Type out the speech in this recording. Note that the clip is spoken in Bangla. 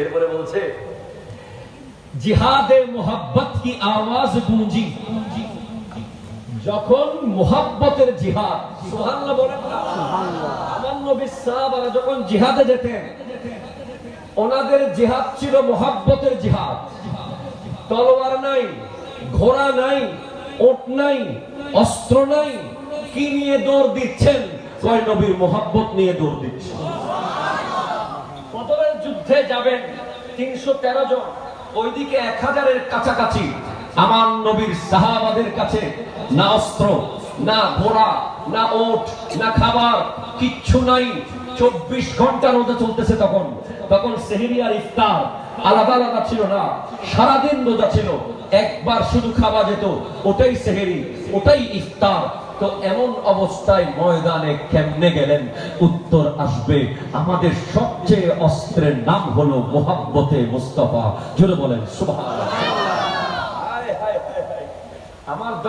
এরপরে বলছে, জিহাদে মোহাব্বত কি আওয়াজ গুঞ্জি? যখন মোহাব্বতের জিহাদ বলেন আমার নবী যখন জিহাদে যেতেন, ওনাদের জিহাদ ছিল মোহাব্বতের জিহাদ। তলোয়ার নাই, ঘোড়া নাই, ওট নাই, অস্ত্র নাই, কি নিয়ে দৌড় দিচ্ছেন? কয়, নবীর মোহাব্বত নিয়ে দৌড় দিচ্ছেন। যুদ্ধে যাবেন তিনশো তেরো জন। ওইদিকে এক হাজারের কাছাকাছি আমার নবীর সাহাবাদের কাছে না অস্ত্র, না ঘোড়া, না ওট, না খাবার, কিচ্ছু নাই। চব্বিশ ঘণ্টা রোজা চলতেছে তখন। তখন সেহেরি আর ইফতার আলাদা আলাদা ছিল না, সারাদিন রোজা ছিল। একবার শুধু খাওয়া যেত, ওটাই সেহেরি, ওটাই ইফতার। তো এমন অবস্থায় ময়দানে কেমনে গেলেন? উত্তর আসবে, আমাদের সবচেয়ে অস্ত্রের নাম হলো মোহাব্বতে মোস্তফা। জোরে বলেন সুভাষ আমার